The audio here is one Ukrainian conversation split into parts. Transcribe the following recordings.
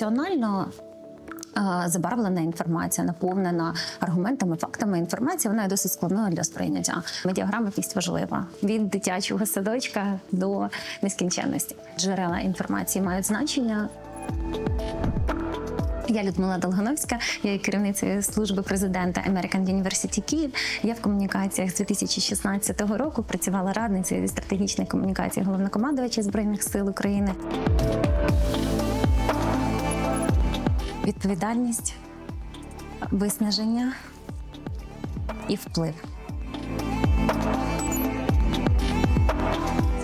емоціонально. е, Забарвлена інформація, наповнена аргументами, фактами. Інформація вона є досить складною для сприйняття. Медіаграмотність важлива від дитячого садочка до нескінченності. Джерела інформації мають значення. Я Людмила Долгановська, я є керівницею служби президента American University Київ. Я в комунікаціях з 2016 року працювала радницею зі стратегічної комунікації головнокомандувача збройних сил України. Відповідальність, виснаження і вплив.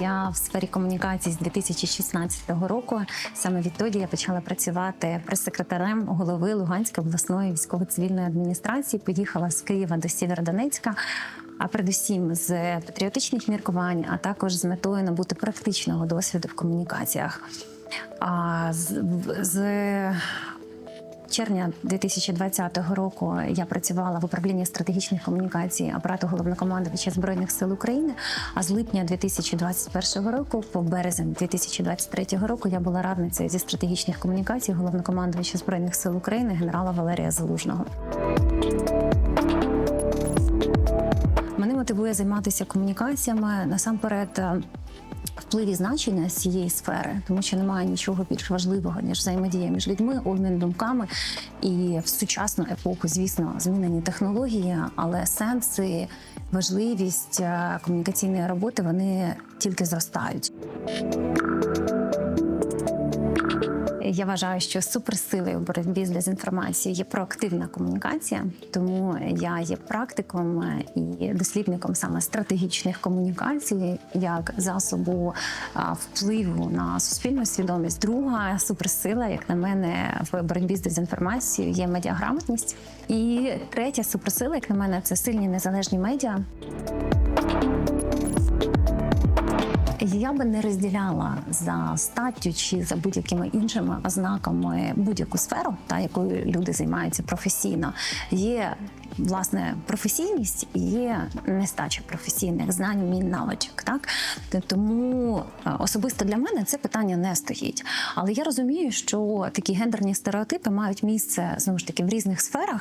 Я в сфері комунікацій з 2016 року. Саме відтоді я почала працювати прес-секретарем голови Луганської обласної військово-цивільної адміністрації. Поїхала з Києва до Сєвєродонецька. А передусім з патріотичних міркувань, а також з метою набути практичного досвіду в комунікаціях. А з, з червня 2020 року я працювала в управлінні стратегічних комунікацій апарату головнокомандувача збройних сил України. А з липня 2021 року, по березень 2023 року, я була радницею зі стратегічних комунікацій головнокомандувача збройних сил України генерала Валерія Залужного. Мене мотивує займатися комунікаціями насамперед. Е, Вплив і значення цієї сфери, тому що немає нічого більш важливого ніж взаємодія між людьми, обмін думками. І в сучасну епоху, звісно, змінені технології, але сенси, важливість е, комунікаційної роботи вони тільки зростають. Я вважаю, що суперсилою в боротьбі з дезінформацією є проактивна комунікація, тому я є практиком і дослідником саме стратегічних комунікацій як засобу впливу на суспільну свідомість. Друга суперсила, як на мене, в боротьбі з дезінформацією є медіаграмотність. І третя суперсила, як на мене, це сильні незалежні медіа. Я би не розділяла за статтю чи за будь-якими іншими ознаками будь-яку сферу, та якою люди займаються професійно. Є власне професійність і є нестача професійних знань, мій навичок. Так тому е, особисто для мене це питання не стоїть. Але я розумію, що такі гендерні стереотипи мають місце знову ж таки в різних сферах.